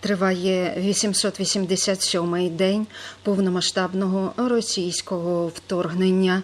Триває 887-й день повномасштабного російського вторгнення.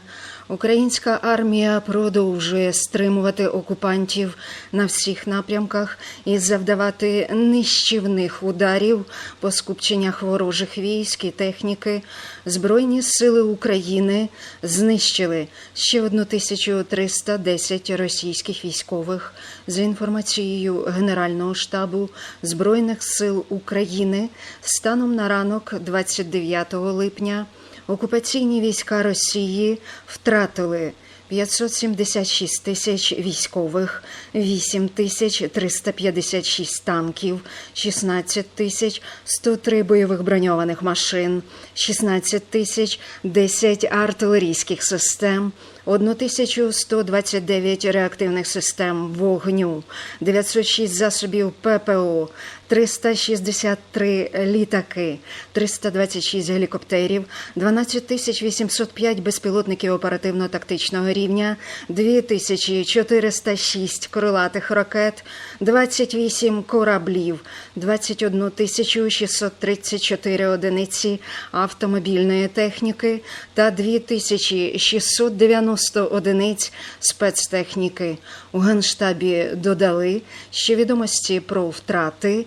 Українська армія продовжує стримувати окупантів на всіх напрямках і завдавати нищівних ударів по скупченнях ворожих військ і техніки. Збройні сили України знищили ще 1310 російських військових. За інформацією Генерального штабу Збройних сил України, станом на ранок 29 липня окупаційні війська Росії втратили 576 тисяч військових, 8 тисяч 356 танків, 16 тисяч 103 бойових броньованих машин, 16 тисяч 10 артилерійських систем, 1129 реактивних систем вогню, 906 засобів ППО, 363 літаки, 326 гелікоптерів, 12 тисяч 805 безпілотників оперативно-тактичного рівня, 2406 крилатих ракет, 28 кораблів, 21 тисячу 634 одиниці автомобільної техніки та 2690 одиниць спецтехніки. У Генштабі додали, що відомості про втрати